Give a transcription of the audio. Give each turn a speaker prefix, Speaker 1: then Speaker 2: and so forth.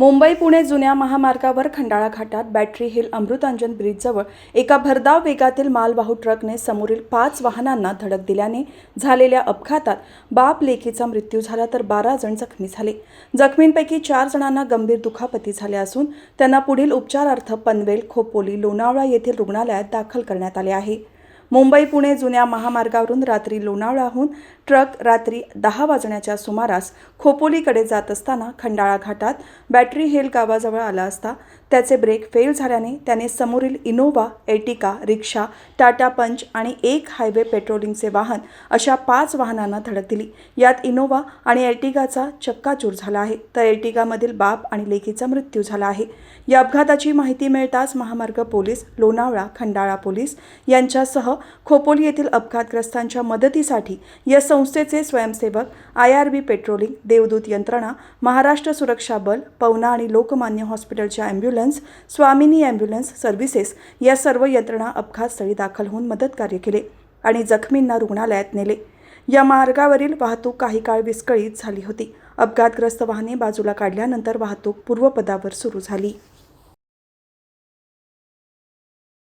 Speaker 1: मुंबई पुणे जुन्या महामार्गावर खंडाळा घाटात बॅटरी हिल अमृतांजन ब्रिजजवळ एका भरधाव वेगातील मालवाहू ट्रकने समोरील पाच वाहनांना धडक दिल्याने झालेल्या अपघातात बाप लेकीचा मृत्यू झाला तर बारा जण जखमी झाले. जखमींपैकी चार जणांना गंभीर दुखापती झाल्या असून त्यांना पुढील उपचारार्थ पनवेल खोपोली लोणावळा येथील रुग्णालयात दाखल करण्यात आले आहे. मुंबई पुणे जुन्या महामार्गावरून रात्री लोणावळाहून ट्रक रात्री दहा वाजण्याच्या सुमारास खोपोलीकडे जात असताना खंडाळा घाटात बॅटरी हिल गावाजवळ आला असता त्याचे ब्रेक फेल झाल्याने त्याने समोरील इनोव्हा एर्टिका रिक्षा टाटा पंच आणि एक हायवे पेट्रोलिंगचे वाहन अशा पाच वाहनांना धडक दिली. यात इनोव्हा आणि एर्टिगाचा चक्काचूर झाला आहे. तर एर्टिगामधील बाप आणि लेकीचा मृत्यू झाला आहे. या अपघाताची माहिती मिळताच महामार्ग पोलीस लोणावळा खंडाळा पोलीस यांच्यासह खोपोली येथील अपघातग्रस्तांच्या मदतीसाठी या संस्थेचे स्वयंसेवक आय आर बी पेट्रोलिंग देवदूत यंत्रणा महाराष्ट्र सुरक्षा बल पवना आणि लोकमान्य हॉस्पिटलच्या ॲम्ब्युलन्स स्वामिनी ॲम्ब्युलन्स सर्व्हिसेस या सर्व यंत्रणा अपघातस्थळी दाखल होऊन मदतकार्य केले आणि जखमींना रुग्णालयात नेले. या मार्गावरील वाहतूक काही काळ विस्कळीत झाली होती. अपघातग्रस्त वाहने बाजूला काढल्यानंतर वाहतूक पूर्वपदावर सुरू झाली.